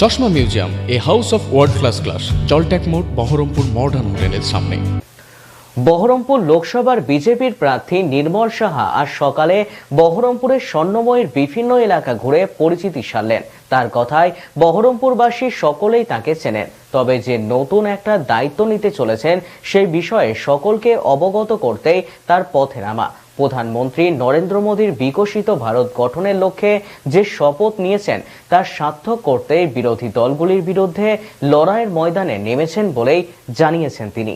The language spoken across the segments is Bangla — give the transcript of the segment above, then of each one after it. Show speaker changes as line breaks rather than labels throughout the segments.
চশমা museum, a house of world class class জলট্যাক মোড়, বহরমপুর মডার্ন হোটেলের সামনে।
বহরমপুর লোকসভার বিজেপির প্রার্থী নির্মল সাহা আজ সকালে বহরমপুরের স্বর্ণময়ের বিভিন্ন এলাকা ঘুরে পরিচিতি সারলেন। তার কথায়, বহরমপুরবাসী সকলেই তাকে চেনেন, তবে যে নতুন একটা দায়িত্ব নিতে চলেছেন, সেই বিষয়ে সকলকে অবগত করতেই তার পথে নামা। প্রধানমন্ত্রী নরেন্দ্র মোদীর বিকশিত ভারত গঠনের লক্ষ্যে যে শপথ নিয়েছেন, তার সার্থক করতে বিরোধী দলগুলির বিরুদ্ধে লড়াইয়ের ময়দানে নেমেছেন বলেই জানিয়েছেন তিনি।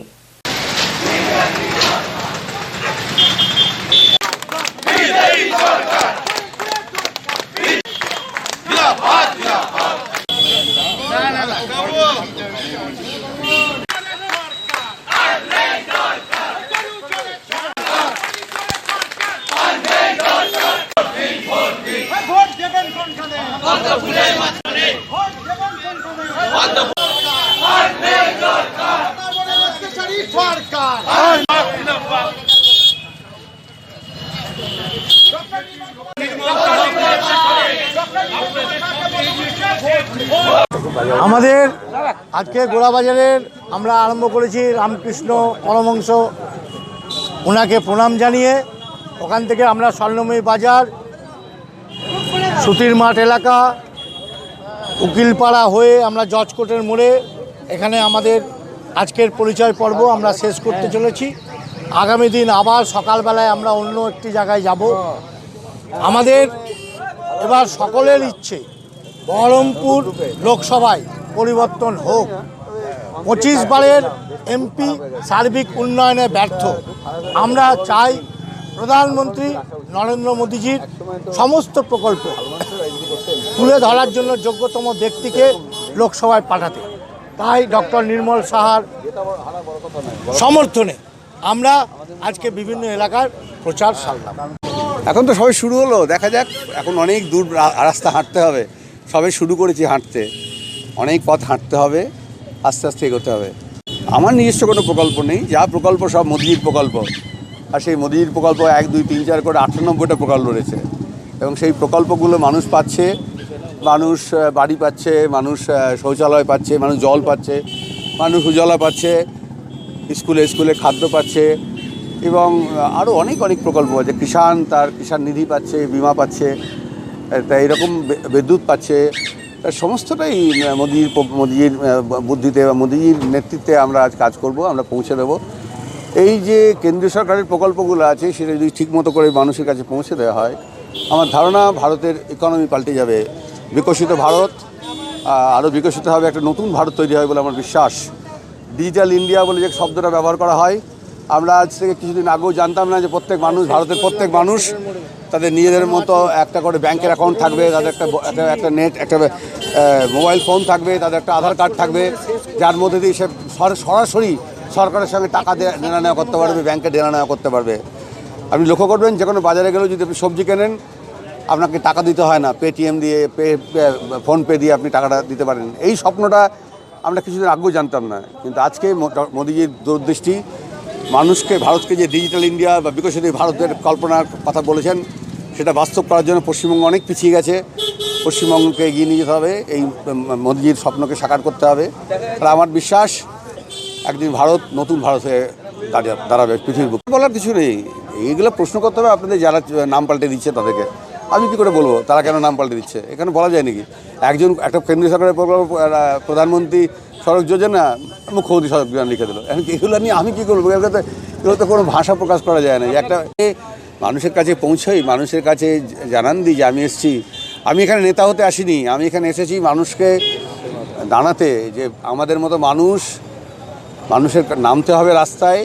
আমাদের আজকে গোড়াবাজারের আমরা আরম্ভ করেছি রামকৃষ্ণ পরমংশ ওনাকে প্রণাম জানিয়ে ওখান থেকে আমরা স্বর্ণময়ী বাজার, সুতির মাঠ এলাকা, উকিলপাড়া হয়ে আমরা জজ কোর্টের মোড়ে এখানে আমাদের আজকের পরিচয় পর্ব আমরা শেষ করতে চলেছি। আগামী দিন আবার সকালবেলায় আমরা অন্য একটি জায়গায় যাব। আমাদের এবার সকলের ইচ্ছে বহরমপুর লোকসভায় পরিবর্তন হোক। পঁচিশ বারের এমপি সার্বিক উন্নয়নে ব্যর্থ। আমরা চাই প্রধানমন্ত্রী নরেন্দ্র মোদীজির সমস্ত প্রকল্প তুলে ধরার জন্য যোগ্যতম ব্যক্তিকে লোকসভায় পাঠাতে। তাই ডক্টর নির্মল সাহার সমর্থনে আমরা আজকে বিভিন্ন এলাকার প্রচার সারলাম।
এখন তো সবে শুরু হলো, দেখা যাক, এখন অনেক দূর রাস্তা হাঁটতে হবে। সবে শুরু করেছি হাঁটতে। অনেক পথ হাঁটতে হবে, আস্তে আস্তে এগোতে হবে। আমার নিজস্ব কোনো প্রকল্প নেই, যা প্রকল্প সব মোদির প্রকল্প। আর সেই মোদির প্রকল্প এক, দুই, তিন, চার করে আটানব্বইটা প্রকল্প রয়েছে। এবং সেই প্রকল্পগুলো মানুষ পাচ্ছে মানুষ বাড়ি পাচ্ছে, মানুষ শৌচালয় পাচ্ছে, মানুষ জল পাচ্ছে, মানুষ উজালা পাচ্ছে, স্কুলে স্কুলে খাদ্য পাচ্ছে এবং আরও অনেক অনেক প্রকল্প আছে। কিষাণ, তার কিষাণ নিধি পাচ্ছে, বিমা পাচ্ছে তা এরকম বিদ্যুৎ পাচ্ছে। সমস্তটাই মোদির মোদির বুদ্ধিতে বা মোদির নেতৃত্বে আমরা আজ কাজ করব, আমরা পৌঁছে দেব। এই যে কেন্দ্রীয় সরকারের প্রকল্পগুলো আছে, সেটা যদি ঠিকমতো করে মানুষের কাছে পৌঁছে দেওয়া হয়, আমার ধারণা ভারতের ইকোনমি পাল্টে যাবে। বিকশিত ভারত আরও বিকশিত হবে একটা নতুন ভারত তৈরি হবে বলে আমার বিশ্বাস। ডিজিটাল ইন্ডিয়া বলে যে শব্দটা ব্যবহার করা হয়, আমরা আজ থেকে কিছুদিন আগেও জানতাম না যে প্রত্যেক মানুষ, ভারতের প্রত্যেক মানুষ তাদের নিজেদের মতো একটা করে ব্যাংকের অ্যাকাউন্ট থাকবে, তাদের একটা একটা নেট একটা মোবাইল ফোন থাকবে, তাদের একটা আধার কার্ড থাকবে, যার মধ্যে দিয়ে সে সরাসরি সরকারের সঙ্গে টাকা দেনা নেওয়া করতে পারবে, ব্যাংকে দেনা নেওয়া করতে পারবে। আপনি লক্ষ্য করবেন যে কোনো বাজারে গেলেও যদি আপনি সবজি কেনেন আপনাকে টাকা দিতে হয় না পেটিএম দিয়ে পে ফোনপে দিয়ে আপনি টাকাটা দিতে পারেন। এই স্বপ্নটা আমরা কিছুদিন আগেও জানতাম না, কিন্তু আজকে মোদিজির দূরদৃষ্টি, মানুষকে, ভারতকে যে ডিজিটাল ইন্ডিয়া বা বিকশিত ভারতের কল্পনার কথা বলেছেন, সেটা বাস্তব করার জন্য পশ্চিমবঙ্গ অনেক পিছিয়ে গেছে। পশ্চিমবঙ্গকে এগিয়ে নিয়ে যেতে হবে, এই মোদিজির স্বপ্নকে সাকার করতে হবে। আর আমার বিশ্বাস, একদিন ভারত, নতুন ভারত হয়ে দাঁড়াবে পৃথিবীর বলার কিছু নেই। এইগুলো প্রশ্ন করতে হবে, আপনাদের যারা নাম পাল্টে দিচ্ছে তাদেরকে। আমি কী করে বলব? তারা কেন নাম পাল্টে দিচ্ছে? এখানে বলা যায় নাকি একজন, একটা কেন্দ্রীয় সরকারের প্রকল্প প্রধানমন্ত্রী সড়ক যোজনা, মুখ্যমন্ত্রী সড়ক যোজনা লিখে দিল। এখন এগুলো নিয়ে আমি কী করব? এগুলো তো এগুলো তো কোনো ভাষা প্রকাশ করা যায় না। একটা মানুষের কাছে পৌঁছই, মানুষের কাছে জানান দিই যে আমি এসেছি। আমি এখানে নেতা হতে আসিনি। আমি এখানে এসেছি মানুষকে দাঁড়াতে যে আমাদের মতো মানুষ, মানুষের নামতে হবে রাস্তায়,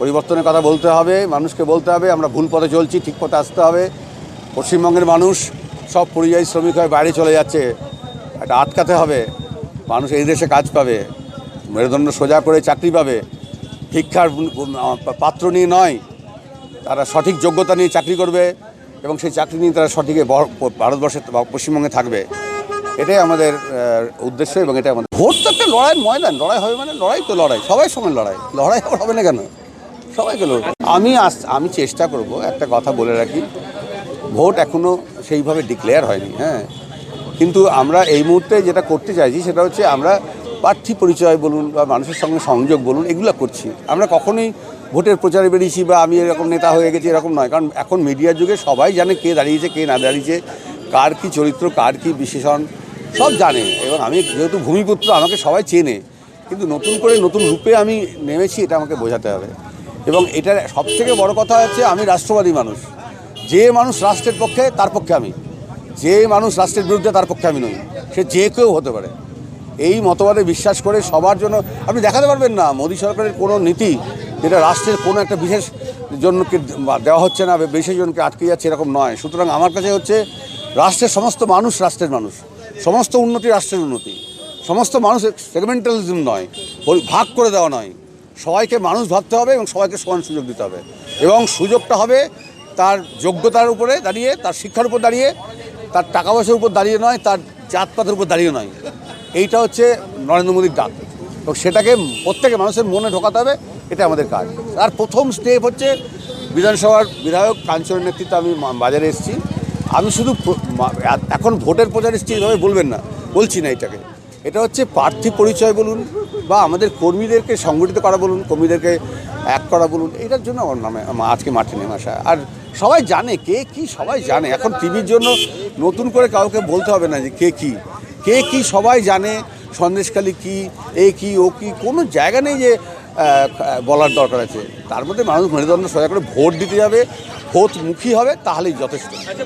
পরিবর্তনের কথা বলতে হবে, মানুষকে বলতে হবে, আমরা ভুল পথে চলছি, ঠিক পথে আসতে হবে। পশ্চিমবঙ্গের মানুষ সব পরিযায়ী শ্রমিক হয়ে বাইরে চলে যাচ্ছে। এটা আটকাতে হবে। মানুষ এই দেশে কাজ পাবে। মেরুদণ্ড সোজা করে চাকরি পাবে। শিক্ষার পাত্র নিয়ে নয়। তারা সঠিক যোগ্যতা নিয়ে চাকরি করবে এবং সেই চাকরি নিয়ে তারা সঠিক ভারতবর্ষে পশ্চিমবঙ্গে থাকবে। এটাই আমাদের উদ্দেশ্য এবং এটাই আমাদের ভোট তো একটা লড়াই ময়দান। লড়াই হবে মানে লড়াই তো লড়াই। সবাই সঙ্গে লড়াই। লড়াই হবে না কেন? সবাইকে লড়বে। আমি আমি চেষ্টা করব একটা কথা বলে রাখি। ভোট এখনও সেইভাবে ডিক্লেয়ার হয়নি হ্যাঁ। কিন্তু আমরা এই মুহূর্তে যেটা করতে চাইছি সেটা হচ্ছে আমরা প্রার্থী পরিচয় বলুন বা মানুষের সঙ্গে সংযোগ বলুন, এগুলো করছি। আমরা কখনোই ভোটের প্রচারে বেরিয়েছি বা আমি এরকম নেতা হয়ে গেছি এরকম নয়, কারণ এখন মিডিয়ার যুগে সবাই জানে কে দাঁড়িয়েছে, কে না দাঁড়িয়েছে, কার কি চরিত্র, কার কি বিশেষণ, সব জানে। এবং আমি যেহেতু ভূমিপুত্র, আমাকে সবাই চেনে। কিন্তু নতুন করে নতুন রূপে আমি নেমেছি, এটা আমাকে বোঝাতে হবে। এবং এটার সবথেকে বড় কথা হচ্ছে আমি রাষ্ট্রবাদী মানুষ। যে মানুষ রাষ্ট্রের পক্ষে, তার পক্ষে আমি। যে মানুষ রাষ্ট্রের বিরুদ্ধে, তার পক্ষে আমি নই। সে যে কেউ হতে পারে। এই মতবাদে বিশ্বাস করে সবার জন্য, আপনি দেখাতে পারবেন না, মোদী সরকারের কোনো নীতি যেটা রাষ্ট্রের কোনো একটা বিশেষ জনকে দেওয়া হচ্ছে না, বিশেষ জনকে আটকে যাচ্ছে এরকম নয়। সুতরাং আমার কাছে হচ্ছে, রাষ্ট্রের সমস্ত মানুষ রাষ্ট্রের মানুষ। সমস্ত উন্নতি রাষ্ট্রের উন্নতি। সমস্ত মানুষ সেগমেন্টালিজম নয় ভাগ করে দেওয়া নয়। সবাইকে মানুষ ভাবতে হবে এবং সবাইকে সমান সুযোগ দিতে হবে। এবং সুযোগটা হবে তার যোগ্যতার উপরে দাঁড়িয়ে, তার শিক্ষার উপর দাঁড়িয়ে, তার টাকা পয়সার উপর দাঁড়িয়ে নয়, তার জাতপাতের উপর দাঁড়িয়ে নয়। এইটা হচ্ছে নরেন্দ্র মোদীর ডাক। এবং সেটাকে প্রত্যেকে মানুষের মনে ঢোকাতে হবে এটা আমাদের কাজ। আর প্রথম স্টেপ হচ্ছে বিধানসভার বিধায়ক কাঞ্চনের নেতৃত্বে আমি বাজারে এসেছি। আমি শুধু এখন ভোটের প্রচার এসেছি, এভাবে বলবেন না, বলছি না এটাকে। এটা হচ্ছে প্রার্থী পরিচয় বলুন বা আমাদের কর্মীদেরকে সংগঠিত করা বলুন, কর্মীদেরকে এক করা বলুন এটার জন্য আমার নামে আজকে মাঠে নেমে আসা। আর সবাই জানে কে কি সবাই জানে। এখন টিভির জন্য নতুন করে কাউকে বলতে হবে না যে কে কি। কে কি সবাই জানে সন্দেশখালি কি এ কি ও কি কোনো জায়গা নেই যে বলার দরকার আছে। তার মধ্যে মানুষ মেরুদণ্ড সোজা করে ভোট দিতে যাবে ভোট মুখী হবে তাহলেই যথেষ্ট।
আচ্ছা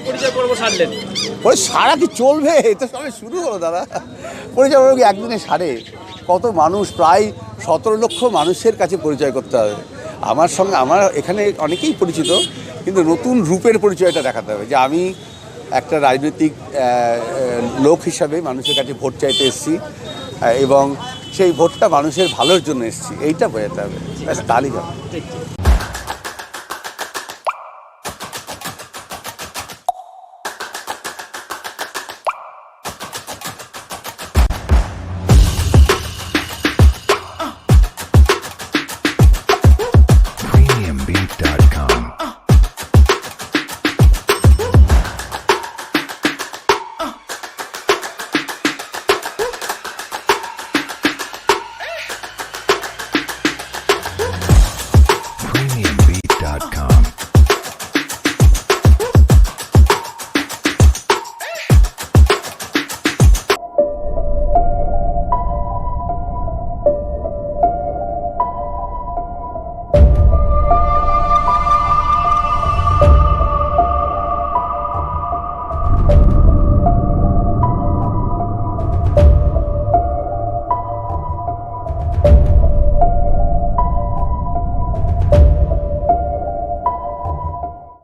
ওই সারা কি চলবে? এই তো সবে শুরু হলো দাদা। পরিচয় একদিনে সারে? কত মানুষ প্রায় সতেরো লক্ষ মানুষের কাছে পরিচয় করতে হবে। আমার সঙ্গে, আমার এখানে অনেকেই পরিচিত, কিন্তু নতুন রূপের পরিচয়টা দেখাতে হবে যে আমি একটা রাজনৈতিক লোক হিসাবে মানুষের কাছে ভোট চাইতে এসেছি এবং সেই ভোটটা মানুষের ভালোর জন্য এসেছি। এইটা বোঝাতে হবে। তাহলেই হবে।